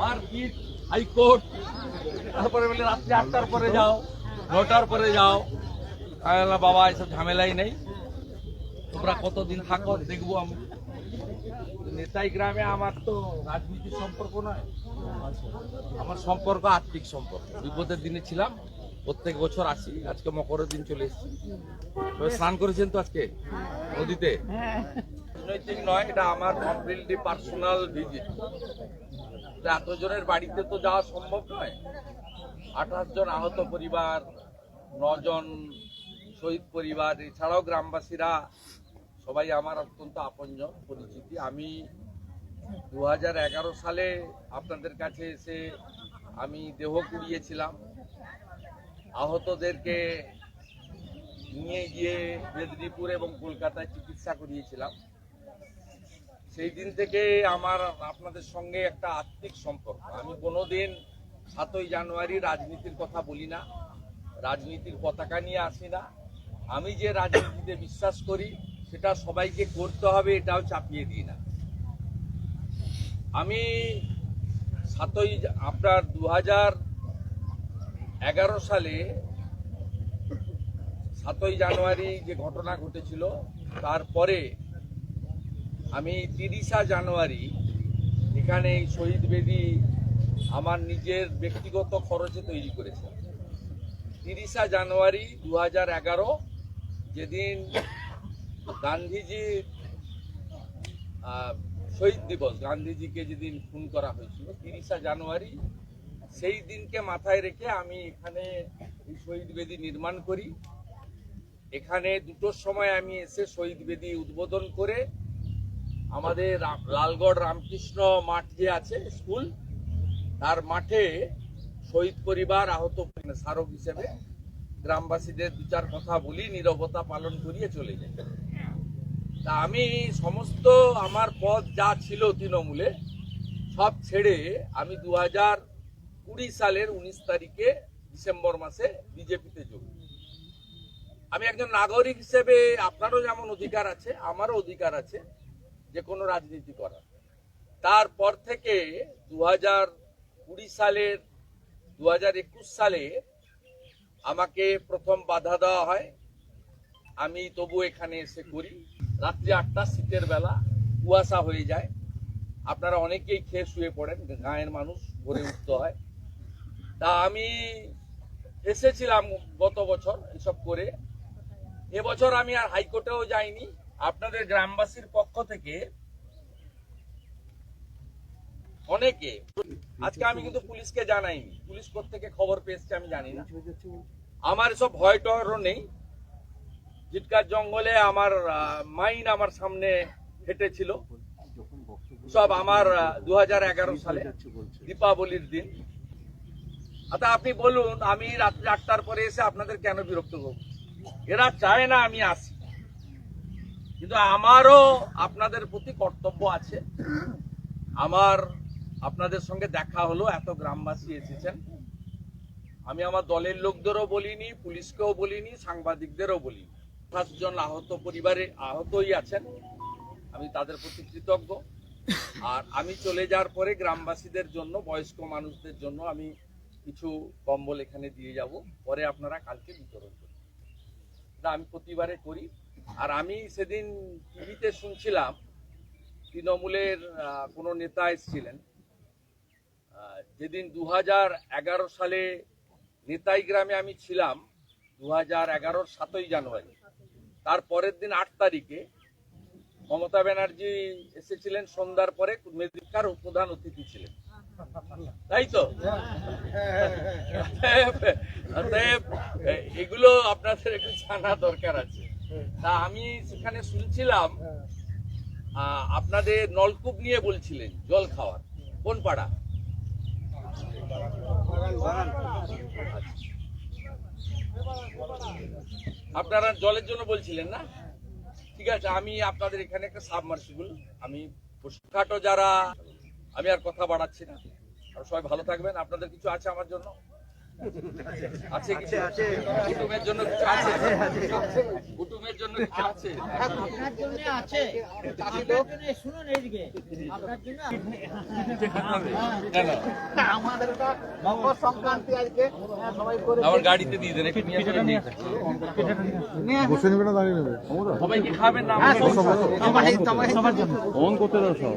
Market high court. তারপরে বলে আটটার পরে যাও, নটার পরে যাও। বাবা, এসব ঝামেলাই নেই। তোমরা কতদিন থাকো দেখব আমি। নেতাই গ্রামে আমার তো রাজনীতির সম্পর্ক নয়, আমার সম্পর্ক আর্থিক সম্পর্ক। বিপদের দিনে ছিলাম প্রত্যেক বছর আসি। আজকে মকরের দিন চলে এসেছি। স্নান করেছেন তো আজকে? নদীতে? রাজনৈতিক নয়, এটা আমার কমপ্লিটলি পার্সোনাল ভিজিট এতজনের বাড়িতে তো যাওয়া সম্ভব নয়। আঠাশ জন আহত পরিবার নজন শহীদ পরিবার, এছাড়াও গ্রামবাসীরা, সবাই আমার অত্যন্ত আপনজন, পরিচিতি। আমি দু হাজার এগারো সালে আপনাদের কাছে এসে আমি দেহ কুড়িয়েছিলাম। আহতদেরকে নিয়ে গিয়ে মেদিনীপুর এবং কলকাতায় চিকিৎসা করিয়েছিলাম। সেই দিন থেকে আমার আপনাদের সঙ্গে একটা আত্মিক সম্পর্ক। আমি কোনোদিন সাতই জানুয়ারি রাজনীতির কথা বলি না, রাজনীতির পতাকা নিয়ে আসি না। আমি যে রাজনীতিতে বিশ্বাস করি, সেটা সবাইকে করতে হবে, এটাও চাপিয়ে দিই না। আমি সাতই, আপনার দু হাজার এগারো সালে সাতই জানুয়ারি যে ঘটনা ঘটেছিল, তারপরে আমি তিরিশা জানুয়ারি এখানে এই শহীদ বেদি আমার নিজের ব্যক্তিগত খরচে তৈরি করেছিলাম। তিরিশা জানুয়ারি দু হাজার এগারো যেদিন গান্ধীজির শহীদ দিবস, গান্ধীজিকে যেদিন খুন করা হয়েছিল, তিরিশা জানুয়ারি সেই দিনকে মাথায় রেখে আমি এখানে শহীদ বেদি নির্মাণ করি। এখানে দুটোর সময় আমি এসে শহীদ বেদি উদ্বোধন করে আমাদের লালগড় রামকৃষ্ণ মাঠ যে আছে, স্কুল, তার মাঠে শহীদ পরিবার আহত স্মারক হিসেবে। গ্রামবাসীদের দু চার কথা বলি, নীরবতা পালন করিয়ে চলে যাই। তা আমি সমস্ত আমার পদ যা ছিল তৃণমূলে, সব ছেড়ে আমি দু হাজার কুড়ি সালের উনিশ তারিখে ডিসেম্বর মাসে বিজেপিতে যোগ। আমি একজন নাগরিক হিসেবে, আপনারও যেমন অধিকার আছে, আমারও অধিকার আছে যে কোনো রাজনীতি করার। তারপর থেকে দু হাজার কুড়ি সালের দু হাজার একুশ সালে আমাকে প্রথম বাধা দেওয়া হয়। আমি তবু এখানে এসে করি। রাত্রি আটটা, শীতের বেলা কুয়াশা হয়ে যায়। আপনারা অনেকেই খেয়ে শুয়ে পড়েন, গাঁয়ের মানুষ ভরে উঠতে হয়। তা আমি এসেছিলাম গত বছর এসব করে। এবছর আমি আর হাইকোর্টেও যাইনি। আপনাদের গ্রামবাসীর পক্ষ থেকে অনেকে, আজকে আমি কিন্তু পুলিশকে জানাইনি। পুলিশ থেকে খবর পেয়েছে, আমি জানি না। আমার সব ভয় টয়রও নেই। জিটকার জঙ্গলে আমার মাইন আমার সামনে হেঁটেছিল। সব আমার দু হাজার এগারো সালে দীপাবলির দিন। আচ্ছা আপনি বলুন, আমি রাত্রি আটটার পরে এসে আপনাদের কেন বিরক্ত করব? এরা চায় না আমি আসি। কিন্তু আমারও আপনাদের প্রতি কর্তব্য আছে। আমার আপনাদের সঙ্গে দেখা হলো, এত গ্রামবাসী এসেছেন। আমি আমার দলের লোকদেরও বলিনি, পুলিশকেও বলিনি, সাংবাদিকদেরও বলিনি। পাঁচজন আহত পরিবারে আহতই আছেন। আমি তাদের প্রতি কৃতজ্ঞ। আর আমি চলে যাওয়ার পরে গ্রামবাসীদের জন্য, বয়স্ক মানুষদের জন্য আমি কিছু কম্বল এখানে দিয়ে যাব, পরে আপনারা কালকে বিতরণ করবেন। এটা আমি প্রতিবারে করি। আর আমি সেদিন টিভিতে শুনছিলাম, তৃণমূলের কোনো নেতা এসেছিলেন। যেদিন দু সালে নেতাই গ্রামে আমি ছিলাম দু হাজার এগারোর সাতই জানুয়ারি, তার পরের দিন আট তারিখে মমতা ব্যানার্জি এসেছিলেন সন্ধ্যার পরে মেদিনীকার প্রধান অতিথি ছিলেন। তাই তো? এগুলো আপনাদের একটু জানা দরকার আছে। তা আমি সেখানে শুনছিলাম আপনাদের নলকূপ নিয়ে বলছিলেন, জল খাওয়ার। কোন পাড়া? আপনারা জলের জন্য বলছিলেন না? ঠিক আছে, আমি আপনাদের এখানে একটা সাবমার্সিবল আমি যারা, আমি আর কথা বাড়াচ্ছি না। সবাই ভালো থাকবেন। আপনাদের কিছু আছে আমার জন্য? আছে কিছু? কুটুমের জন্য কিছু আছে? কুটুমের জন্য জন্য কি আছে? আপনার জন্য আছে। আপনার জন্য শুনুন এইদিকে আপনার জন্য আমাদের এটা মকর সংক্রান্তি আজকে হ্যাঁ, সবাই করে আমার গাড়িতে দিয়ে দেন একটু নিয়ে আসবেন নিয়ে বসে নেবে না দাঁড়িয়ে নেবে সবাই কি খাবেন না? হ্যাঁ, সবার জন্য। অন করতে দাও সব।